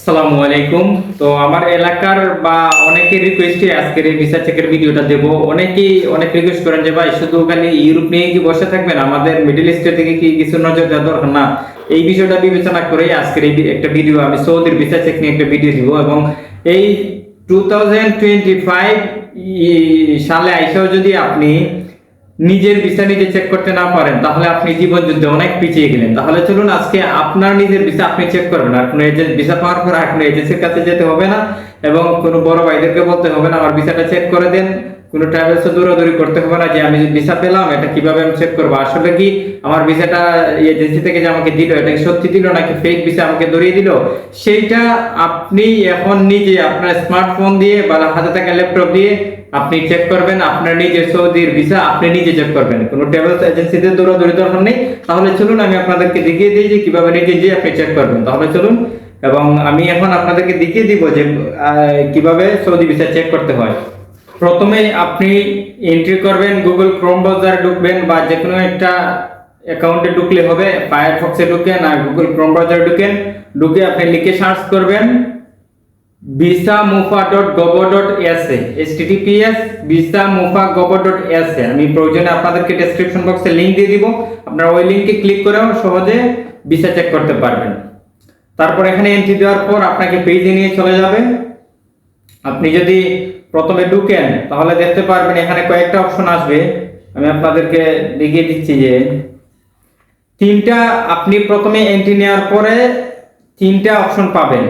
আসসালামু আলাইকুম। তো আমার এলাকার বা অনেকের রিকোয়েস্টে আজকের এই ভিসা চেকের ভিডিওটা দেব। অনেকেই, অনেক রিকোয়েস্ট করেন যে, ভাই, শুধু ওখানে ইউরোপ নিয়ে কি বসে থাকবেন? আমাদের মিডল ইস্টের দিকে কি কিছু নজর দেওয়া দরকার? না, এই বিষয়টা বিবেচনা করে আজকের এই একটা ভিডিও আমি সৌদির ভিসা চেক নিয়ে একটা ভিডিও দিব এবং এই টু থাউজেন্ড ফাইভ সালে আইসেও যদি আপনি নিজের ভিসা নিজে চেক করতে না পারেন, তাহলে আপনি জীবন যুদ্ধে অনেক পিছিয়ে গেলেন। তাহলে চলুন, আজকে আপনার নিজের ভিসা আপনি চেক করবেন। আর কোনো এজেন্ট ভিসা পাওয়ার পর আর এজেন্সির কাছে যেতে হবে না, এবং কোনো বড় ভাইদেরকে বলতে হবে না, আমার ভিসাটা চেক করে দেন। কোনো ট্রাভেলস দৌড়াদৌড়ি করতে হবে না যে আমি ভিসা পেলাম, এটা কীভাবে আমি চেক করব? আসলে কি আমার ভিসাটা এজেন্সি থেকে যে আমাকে দিল, এটা সত্যি দিল নাকি ফেক ভিসা আমাকে ধরিয়ে দিল? সেইটা আপনি এখন নিজে আপনার স্মার্টফোন দিয়ে বা হাতে থাকা ল্যাপটপ দিয়ে আপনি চেক করবেন, আপনার নিজের সৌদির ভিসা আপনি নিজে চেক করবেন। কোনো ট্রাভেলস এজেন্সিতে দৌড়াদৌড়ি দরকার নেই। তাহলে চলুন, আমি আপনাদেরকে দেখিয়ে দিই যে কীভাবে নিজে গিয়ে আপনি চেক করবেন। তাহলে চলুন, এবং আমি এখন আপনাদেরকে দেখিয়ে দিব যে কীভাবে সৌদি ভিসা চেক করতে হয়। প্রথমে আপনি এন্ট্রি করবেন গুগল ক্রোম ব্রাউজার ঢুকবেন বা যে কোনো একটা অ্যাকাউন্টে ঢুকলে হবে ফায়ারফক্সে ঢুকেন আর গুগল ক্রোম ব্রাউজার ঢুকেন, ঢুকে আপনি লিখে সার্চ করবেন visa mofa dot gov dot S S TTPS visa mofa gov dot S A আমি প্রয়োজনে আপনাদেরকে ডেসক্রিপশন বক্সে লিঙ্ক দিয়ে দিব, আপনারা ওই লিঙ্কে ক্লিক করেও সহজে ভিসা চেক করতে পারবেন। তারপর এখানে এন্ট্রি দেওয়ার পর আপনাকে পেজে নিয়ে চলে যাবে। আপনি যদি প্রথমে ঢুকেন তাহলে দেখতে পারবেন এখানে কয়েকটা অপশন আসবে। আমি আপনাদেরকে দেখিয়ে দিচ্ছি যে, তিনটা আপনি প্রথমে এন্ট্রি নেওয়ার পরে তিনটা অপশন পাবেন।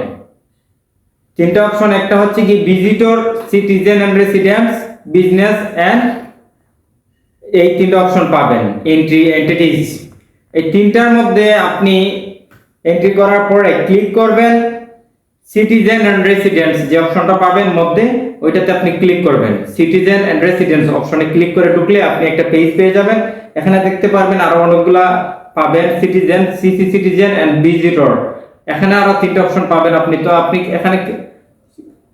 তিনটা অপশন একটা হচ্ছে কি visitor citizen and residents business and এই তিনটা অপশন পাবেন এন্ট্রি এন্টিটিস এই তিনটার মধ্যে আপনি এন্ট্রি করার পরে ক্লিক করবেন। সিটিজেন এন্ড রেসিডেন্টস যে অপশনটা পাবেন মধ্যে, ওইটাতে আপনি ক্লিক করবেন। সিটিজেন এন্ড রেসিডেন্টস অপশনে ক্লিক করে ঢুকলে আপনি একটা পেজ পেয়ে যাবেন। এখানে দেখতে পারবেন আরও অনেকগুলা পাবেন citizen CC citizen and visitor এখানে আরও তিনটা অপশন পাবেন আপনি। তো আপনি এখানে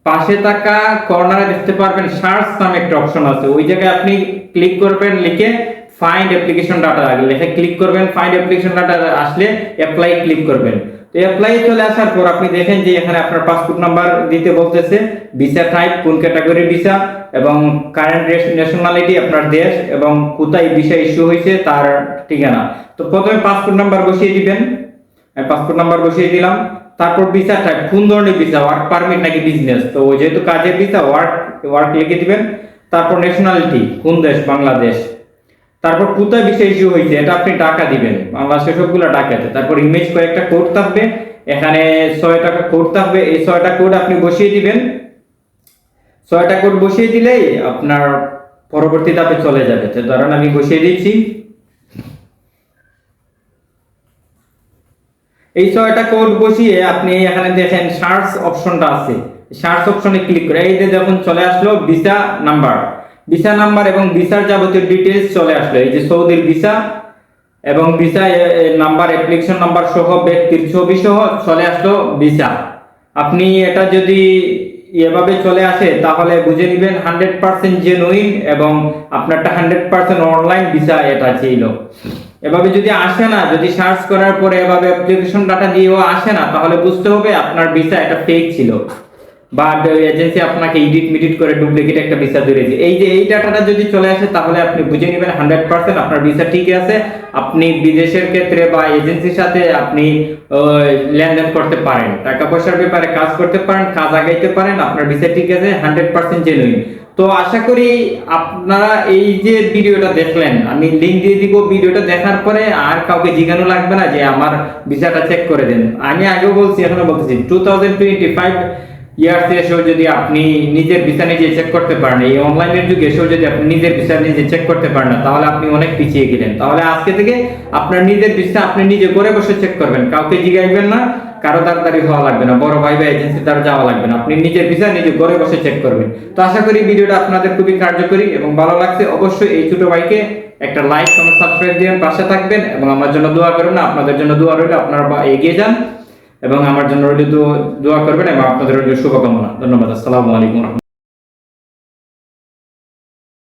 পাশে থাকা কর্নারে দেখতে পারবেন সার্চ নামে একটা অপশন আছে। ওই জায়গায় আপনি ক্লিক করবেন, লিখে ফাইন্ড অ্যাপ্লিকেশন ডাটা লিখে ক্লিক করবেন ফাইন্ড অ্যাপ্লিকেশন ডাটা আসলে অ্যাপ্লাই ক্লিক করবেন। অ্যাপ্লাই চলে আসার পর আপনি দেখেন যে এখানে আপনার পাসপোর্ট নাম্বার দিতে বলতেছে ভিসা টাইপ কোন ক্যাটাগরি ভিসা এবং কারেন্ট ন্যাশনালিটি আপনার দেশ এবং কোথায় ভিসা ইস্যু হয়েছে তার ঠিকানা। তো প্রথমে পাসপোর্ট নাম্বার বসিয়ে দিবেন। পাসপোর্ট নাম্বার বসিয়ে দিলাম। তারপর ভিসা টাইপ কোন ধরনের ভিসা ওয়ার্ক পারমিট নাকি বিজনেস তো যেহেতু কাজের ভিসা ওয়ার্ক ওয়ার্ক লিখে দিবেন। তারপর ন্যাশনালিটি কোন দেশ? বাংলাদেশ। তারপর কোথায় ভিসা ইস্যু হয়েছে, এটা আপনি টাকা দিবেন। বাংলাদেশে সবগুলো টাকাতে তারপর ইমেজ কয়েকটা কোড থাকবে। এখানে ছয় টাকা কোড থাকবে। এই ছয়টা কোড আপনি বসিয়ে দিবেন। ছয়টা কোড বসিয়ে দিলেই আপনার পরবর্তী ধাপে চলে যাবে। তো ধরেন আমি বসিয়ে দিচ্ছি। এই ছয়টা কোড বসিয়ে আপনি এখানে দেখেন সার্চ অপশনটা আছে। সার্চ অপশনে ক্লিক করে, এই যে যখন চলে আসলো ভিসা নাম্বার ভিসা নাম্বার এবং ভিসার যাবতীয় ডিটেলস চলে আসলো। এই যে সৌদির ভিসা এবং ভিসা নাম্বার অ্যাপ্লিকেশন নাম্বার সহ ব্যক্তির ছবি সহ চলে আসলো ভিসা। আপনি এটা যদি এভাবে চলে আসে, তাহলে বুঝে নেবেন হান্ড্রেড পার্সেন্ট জেনুইন এবং আপনারটা হান্ড্রেড পার্সেন্ট অনলাইন ভিসা এটা ছিল। এভাবে যদি আসে না, যদি সার্চ করার পরে এভাবে অ্যাপ্লিকেশন ডাটা দিয়েও আসে না, তাহলে বুঝতে হবে আপনার ভিসা এটা ফেক ছিল। বা এজেন্সি আপনাকে এডিট মিডিট করে ডুপ্লিকেট একটা ভিসা এই যে এই ডাটাটা যদি চলে আসে, তাহলে আপনি বুঝে নেবেন হান্ড্রেড পার্সেন্ট আপনার ভিসা আছে। আপনি বিদেশের ক্ষেত্রে বা এজেন্সির সাথে আপনি লেনদেন করতে পারেন। টাকা পয়সার ব্যাপারে কাজ করতে পারেন, কাজ আগাইতে পারেন, আপনার ভিসা ঠিক আছে হান্ড্রেড পার্সেন্ট জেনুইন তো আশা করি আপনারা এই যে ভিডিওটা দেখলেন, আমি লিঙ্ক দিয়ে দিব ভিডিওটা দেখার পরে আর কাউকে জিজ্ঞানো লাগবে না যে আমার ভিসাটা চেক করে দেন। আমি আগেও বলছি, এখনও বলতেছি two thousand twenty five years এসেও যদি আপনি নিজের ভিসা নিজে চেক করতে পারেন, এই অনলাইনের যুগে এসেও যদি আপনি নিজের ভিসা নিজে চেক করতে পারেন না তাহলে আপনি অনেক পিছিয়ে গেলেন। তাহলে আজকে থেকে আপনার নিজের ভিসা আপনি নিজে করে বসে চেক করবেন। কাউকে জিগাইবেন না, কারও তাড়াতাড়ি হওয়া লাগবে না, বড় ভাই বা এজেন্সি দ্বারা যাওয়া লাগবে না। আপনি নিজের ভিসা নিজে ঘরে বসে চেক করবেন। তো আশা করি ভিডিওটা আপনাদের খুবই কার্যকরী এবং ভালো লাগছে। অবশ্যই এই ছোট ভাইকে একটা লাইক কমেন্ট সাবস্ক্রাইব দিয়ে পাশে থাকবেন এবং আমার জন্য দোয়া করবেন। আপনাদের জন্য দোয়া রইল, আপনারা এগিয়ে যান। এবং আমার জন্য রইল দোয়া করবেন এবং আপনাদের রইল শুভকামনা। ধন্যবাদ। আসসালামু আলাইকুম।